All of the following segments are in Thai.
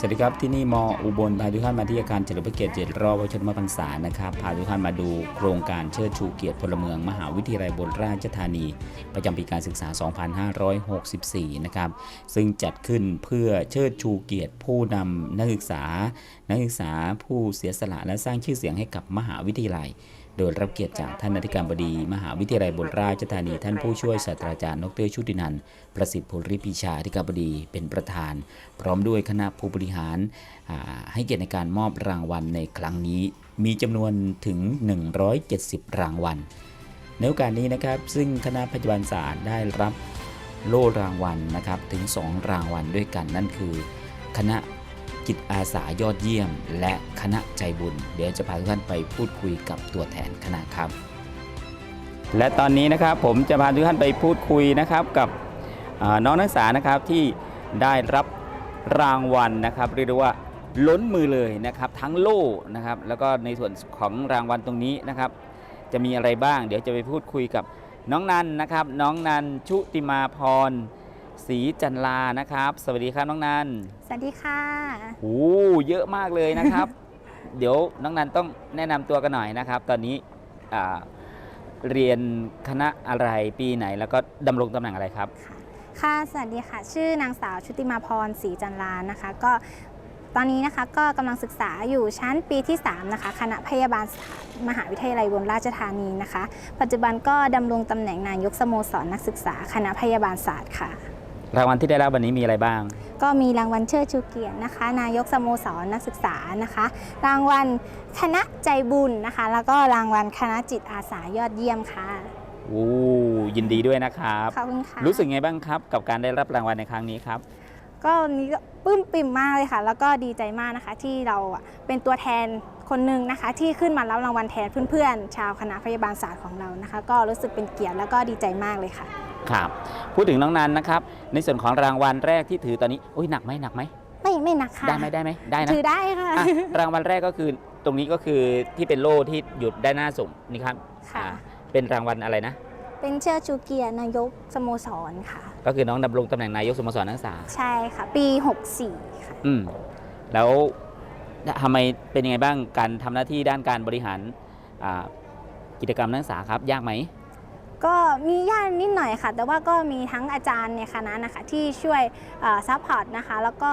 สวัสดีครับที่นี่มอุบลพาทุกท่านมาที่อาคารเฉลิมพระเกียรติเจ็ดรอบวชรมพรรษานะครับพาทุกท่านมาดูโครงการเชิดชูเกียรติพลเมือง มหาวิทยาลัยบนราชธานี ประจำปีการศึกษา 2564 นะครับซึ่งจัดขึ้นเพื่อเชิดชูเกียรติผู้นำนักศึกษา นักศึกษาผู้เสียสละและสร้างชื่อเสียงให้กับมหาวิทยาลัย โดยรับเกียรติจากท่านอธิการบดี มหาวิทยาลัยบนราชธานี ท่านผู้ช่วยศาสตราจารย์ ดรชุตินันท์ประสิทธิ์ผลริพิชาอธิการบดีเป็นประธาน พร้อมด้วยคณะผู้บริหารให้เกียรติในการมอบรางวัลในครั้งนี้ มีจำนวนถึง 170 รางวัล ในโอกาสนี้นะครับ ซึ่งคณะปัจจุบันศาสตร์ได้รับโล่รางวัลนะครับถึง 2 รางวัลด้วยกันนั่นคือ คณะ จิตอาสายอดเยี่ยม และคณะใจบุญ เดี๋ยวจะพาทุกท่านไปพูดคุยกับตัวแทนคณะครับ และตอนนี้นะครับผมจะพาทุกท่านไปพูดคุยนะครับกับน้องนักศึกษานะครับที่ได้รับรางวัลนะครับเรียกได้ว่าล้นมือเลยนะครับทั้งโล่นะครับแล้วก็ในส่วนของรางวัลตรงนี้นะครับจะมีอะไรบ้าง เดี๋ยวจะไปพูดคุยกับน้องนันนะครับ น้องนันชุติมาพรศรีจันลานะครับ สวัสดีครับน้องนันสวัสดีค่ะ โอ้เยอะมากเลยนะครับ เดี๋ยวน้องนันต้องแนะนำตัวกันหน่อยนะครับ ตอนนี้อ่าเรียนคณะอะไรปีไหน แล้วก็ดำรงตำแหน่งอะไรครับ ค่ะ สวัสดีค่ะ ชื่อนางสาวชุติมาพรศรีจันลานนะคะ ก็ตอนนี้นะคะก็กำลังศึกษาอยู่ชั้นปีที่ 3 นะคะ คณะพยาบาลศาสตร์มหาวิทยาลัยบนราชธานีนะคะ ปัจจุบันก็ดำรงตำแหน่งนายกสโมสรนักศึกษา คณะพยาบาลศาสตร์ค่ะ รางวัลที่ได้รับวันนี้มีอะไรบ้าง ก็มีรางวัลเชิดชูเกียรตินะคะ นายกสโมสรนักศึกษานะคะ รางวัลคณะใจบุญนะคะ แล้วก็รางวัลคณะจิตอาสายอดเยี่ยมค่ะ โอ้ยินดีด้วยนะครับ ขอบคุณค่ะ รู้สึกไงบ้างครับ กับการได้รับรางวัลในครั้งนี้ครับ ก็วันนี้ก็ปลื้มปิ่มมากเลยค่ะ แล้วก็ดีใจมากนะคะ ที่เราอะเป็นตัวแทนคนหนึ่งนะคะ ที่ขึ้นมารับรางวัลแทนเพื่อนๆ ชาวคณะพยาบาลศาสตร์ของเรานะคะ ก็รู้สึกเป็นเกียรติแล้วก็ดีใจมากเลยค่ะ ครับพูดถึงน้องนันนะครับ ในส่วนของรางวัลแรกที่ถือตอนนี้โอ้ยหนักไหมหนักไหมไม่ไม่หนักค่ะได้ไหมได้ไหมได้นะถือได้ค่ะอะรางวัลแรกก็คือตรงนี้ก็คือที่เป็นโล่ที่หยุดด้านหน้าสุ่มนี่ครับค่ะ อ่าเป็นรางวัลอะไรนะ เป็นเชิดชูเกียรตินายกสโมสรค่ะ ก็คือน้องดำรงตำแหน่งนายกสโมสรนักศึกษา ใช่ค่ะ ปี 64 ค่ะ อืมแล้วทำไมเป็นยังไงบ้างการทำหน้าที่ด้านการบริหารอ่ากิจกรรมนักศึกษาครับ ยากไหม ก็มีญาตินิดหน่อยค่ะ แต่ว่าก็มีทั้งอาจารย์ในคณะนะคะที่ช่วยซัพพอร์ตนะคะ แล้วก็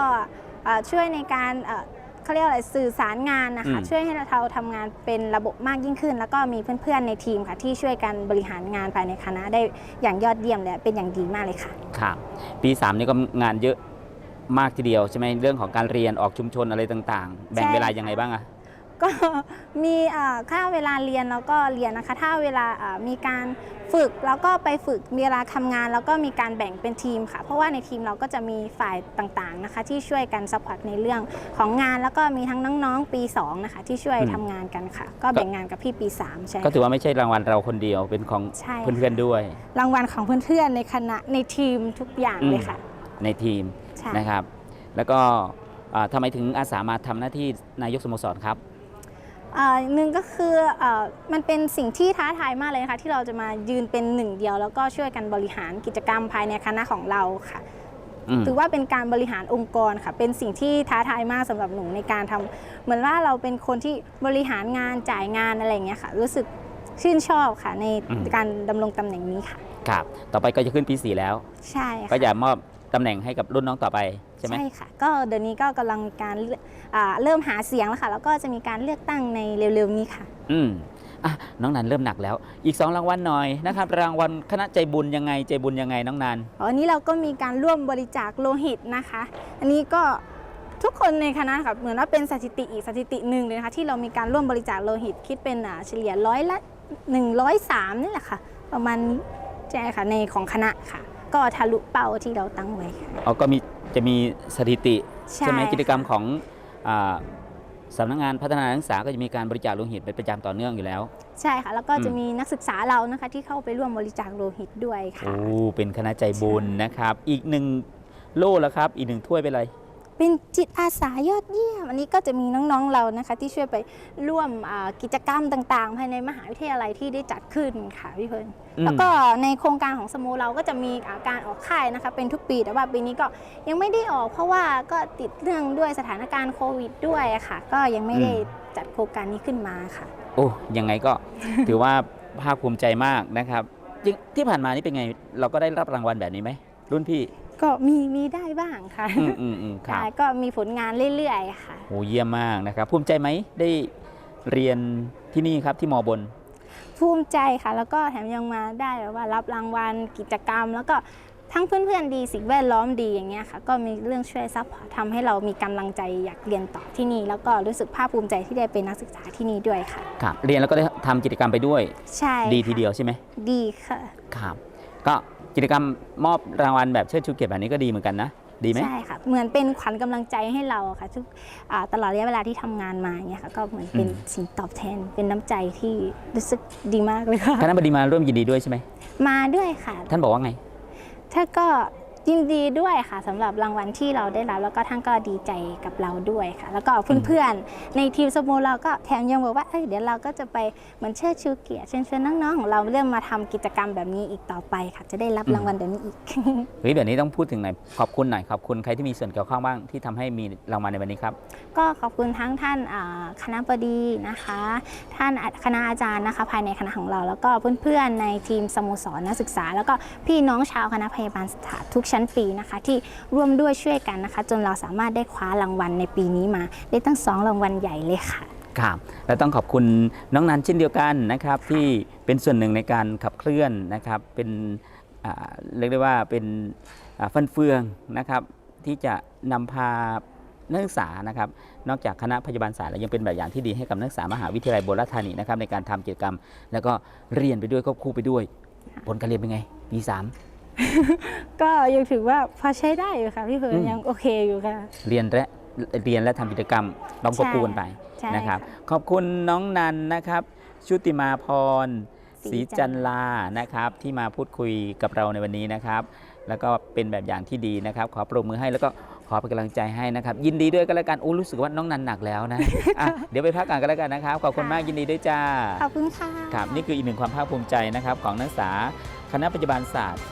เอ่อช่วยในการเอ่อเขาเรียกอะไรสื่อสารงานนะคะอืมช่วยให้เราทำงานเป็นระบบมากยิ่งขึ้น แล้วก็มีเพื่อนๆในทีมค่ะที่ช่วยกันบริหารงานภายในคณะได้อย่างยอดเยี่ยมและเป็นอย่างดีมากเลยค่ะครับปี3นี่ก็งานเยอะมากทีเดียวใช่ไหมเรื่องของการเรียนออกชุมชนอะไรต่าง ๆ แบ่งใช่เวลายังไงบ้างอะ ก็มีเอ่อค่าเวลาเรียนแล้วก็เรียนนะคะ ถ้าเวลาเอ่อมีการฝึกแล้วก็ไปฝึกมีเวลาทำงาน แล้วก็มีการแบ่งเป็นทีมค่ะ เพราะว่าในทีมเราก็จะมีฝ่ายต่างๆนะคะ ที่ช่วยกันซัพพอร์ตในเรื่องของงานแล้วก็มีทั้งน้องๆปี2นะคะที่ช่วยทำงานกันค่ะ ก็แบ่งงานกับพี่ปี3ใช่ก็ถือว่าไม่ใช่รางวัลเราคนเดียวเป็นของใช่เพื่อนๆด้วย รางวัลของเพื่อนๆในคณะในทีมทุกอย่างเลยค่ะ ในทีมใช่นะครับ แล้วก็อ่าทำไมถึงอาสามาทำหน้าที่นายกสโมสรครับเอ่อ หนึ่งก็คือเอ่อมันเป็นสิ่งที่ท้าทายมากเลยนะคะที่เราจะมายืนเป็นหนึ่งเดียว แล้วก็ช่วยกันบริหารกิจกรรมภายในคณะของเราค่ะอืมถือว่าเป็นการบริหารองค์กรค่ะ เป็นสิ่งที่ท้าทายมากสำหรับหนูในการทำเหมือนว่าเราเป็นคนที่บริหารงานจ่ายงานอะไรอย่างเงี้ยค่ะ รู้สึกชื่นชอบค่ะในอืมการดำรงตำแหน่งนี้ค่ะ ครับ ต่อไปก็จะขึ้นปี4แล้ว ใช่ก็ค่ะจะมอบ ตำแหน่งให้กับรุ่นน้องต่อไปใช่ไหม ใช่ค่ะ ก็เดี๋ยวนี้ก็กำลังมีการเลือกอ่าเริ่มหาเสียงแล้วค่ะ แล้วก็จะมีการเลือกตั้งในเร็วๆนี้ค่ะ อืมอะน้องนันเริ่มหนักแล้ว อีก 2 รางวัลหน่อยนะครับรางวัลคณะใจบุญยังไงใจบุญยังไงน้องนันอันนี้เราก็มีการร่วมบริจาคโลหิตนะคะ อันนี้ก็ทุกคนในคณะค่ะเหมือนว่าเป็นสถิติอีกสถิติหนึ่งเลยนะคะที่เรามีการร่วมบริจาคโลหิตคิดเป็นอ่าเฉลี่ยร้อยละ 103 นี่แหละค่ะ ประมาณนี้ใช่ค่ะในของคณะค่ะ ก็ทะลุเป้าที่เราตั้งไว้ค่ะ เอาก็มีจะมีสถิติใช่ไหมค่ะกิจกรรมของอาสำนักงานพัฒนานักศึกษาก็จะมีการบริจาคโลหิตเป็นประจำต่อเนื่องอยู่แล้ว ใช่ค่ะ แล้วก็จะอืมมีนักศึกษาเรานะคะที่เข้าไปร่วมบริจาคโลหิตด้วยค่ะ โอ้ เป็นคณะใจบุญนะครับ อีกหนึ่งโล่แล้วครับ อีกหนึ่งถ้วยเป็นอะไร เป็นจิตอาสายอดเยี่ยม อันนี้ก็จะมีน้องๆเรานะคะที่ช่วยไปร่วมอ่ากิจกรรมต่างๆ ภายในมหาวิทยาลัยที่ได้จัดขึ้นค่ะพี่เพิร์นอืมแล้วก็ในโครงการของสโมเราก็จะมีอ่าการออกค่ายนะคะเป็นทุกปีแต่ว่าปีนี้ก็ยังไม่ได้ออกเพราะว่าก็ติดเรื่องด้วยสถานการณ์โควิดด้วยอะค่ะ ก็ยังไม่ได้จัดโครงการนี้ขึ้นมาค่ะโอ้ยังไงก็ถือว่าภาคภูมิใจมากนะครับจริงที่ผ่านมานี่เป็นไงเราก็ได้รับรางวัลแบบนี้ไหมรุ่นพี่ ก็มีมีได้บ้างค่ะอืมอืมอืมครับ ใช่ก็มีผลงานเรื่อยๆค่ะโอ้เยี่ยมมากนะครับ ภูมิใจไหมได้เรียนที่นี่ครับที่มอบน ภูมิใจค่ะ แล้วก็แถมยังมาได้แบบว่ารับรางวัลกิจกรรม แล้วก็ทั้งเพื่อนๆดีสิ่งแวดล้อมดีอย่างเงี้ยค่ะ ก็มีเรื่องช่วยซัพพอร์ตทำให้เรามีกำลังใจอยากเรียนต่อที่นี่ แล้วก็รู้สึกภาคภูมิใจที่ได้เป็นนักศึกษาที่นี่ด้วยค่ะ ครับ เรียนแล้วก็ได้ทำกิจกรรมไปด้วย ใช่ดีค่ะทีเดียวใช่ไหมดีค่ะ ครับ ก็ กิจกรรมมอบรางวัลแบบเชิดชูเกียรติแบบนี้ก็ดีเหมือนกันนะ ดีไหมใช่ค่ะเหมือนเป็นขวัญกำลังใจให้เราอะค่ะทุกอ่าตลอดระยะเวลาที่ทำงานมาอย่างเงี้ยค่ะก็เหมือนเป็นอืมสิ่งตอบแทน เป็นน้ำใจที่รู้สึกดีมากเลยค่ะคณะบดีมาร่วมยินดีด้วยใช่ไหมมาด้วยค่ะ ท่านบอกว่าไงท่านก็ ยินดีด้วยค่ะสำหรับรางวัลที่เราได้รับ แล้วก็ท่านก็ดีใจกับเราด้วยค่ะ แล้วก็เพื่อนๆในทีมสโมเราก็แถมยังบอกว่าเอ้ยเดี๋ยวเราก็จะไปเหมือนเชิดชูเกียรติเชิญชวนน้องๆของเราเริ่มมาทำกิจกรรมแบบนี้อีกต่อไปค่ะ จะได้รับอืมรางวัลแบบนี้อีก เฮ้ยแบบนี้ต้องพูดถึงหน่อยขอบคุณหน่อยขอบคุณใครที่มีส่วนเกี่ยวข้องบ้างที่ทำให้มีรางวัลในวันนี้ครับ ก็ขอบคุณทั้งท่านอ่าคณะบดีนะคะ ท่านคณะอาจารย์นะคะ ภายในคณะของเรา แล้วก็เพื่อนๆในทีมสโมสรนักศึกษา แล้วก็พี่น้องชาวคณะพยาบาลศาสตร์ทุกชั้นปีนะคะ ที่ร่วมด้วยช่วยกันนะคะ จนเราสามารถได้คว้ารางวัลในปีนี้มา ได้ตั้งสองรางวัลใหญ่เลยค่ะครับและต้องขอบคุณน้องนันเช่นเดียวกันนะครับ ที่เป็นส่วนหนึ่งในการขับเคลื่อนนะครับ เป็นอ่าเรียกได้ว่าเป็นอ่าฟันเฟืองนะครับ ที่จะนำพานักศึกษานะครับ นอกจากคณะพยาบาลศาสตร์แล้วยังเป็นแบบอย่างที่ดีให้กับนักศึกษามหาวิทยาลัยโบราณธานีนะครับในการทำกิจกรรม แล้วก็เรียนไปด้วยควบคู่ไปด้วย ผลการเรียนเป็นไงปีสาม ก็ยังถือว่าพอใช้ได้อยู่ค่ะพี่เพิร์อืนมยังโอเคอยู่ค่ะ เรียนและเรียนและทำกิจกรรมลองควบคู่กันไปใช่นะครับะขอบคุณน้องนันนะครับ ชุติมาพรศศรีรีจัจันนลาลานะครับ ที่มาพูดคุยกับเราในวันนี้นะครับ แล้วก็เป็นแบบอย่างที่ดีนะครับ ขอปรบมือให้แล้วก็ขอเป็นกำลังใจให้นะครับ ยินดีด้วยกันแล้วกันโอ้รู้สึกว่าน้องนันหนักแล้วนะอะเดี๋ยวไปพักกันกันแล้วกันนะครับขอบคุณมากยินดีด้วยจ้าขอบคุณค่ะครับนี่คืออีกหนึ่งความภาคภูมิใจนะครับ ของนักศึกษาคณะปัจจุบันศาสตร์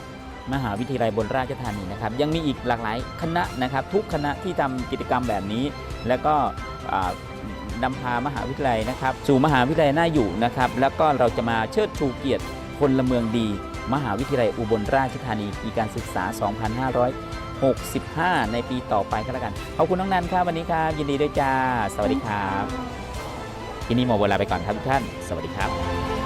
มหาวิทยาลัยบนราชธานีนะครับ ยังมีอีกหลากหลายคณะนะครับ ทุกคณะที่ทำกิจกรรมแบบนี้ แล้วก็อ่านำพามหาวิทยาลัยนะครับ สู่มหาวิทยาลัยน่าอยู่นะครับ แล้วก็เราจะมาเชิดชูเกียรติพลเมืองดี มหาวิทยาลัยอุบลราชธานีปีการศึกษา 2565 ในปีต่อไปก็แล้วกันขอบคุณน้องนันครับวันนี้ครับยินดีด้วยจ้า สวัสดีครับทีนี้หมดเวลาไปก่อนครับทุกท่าน สวัสดีครับ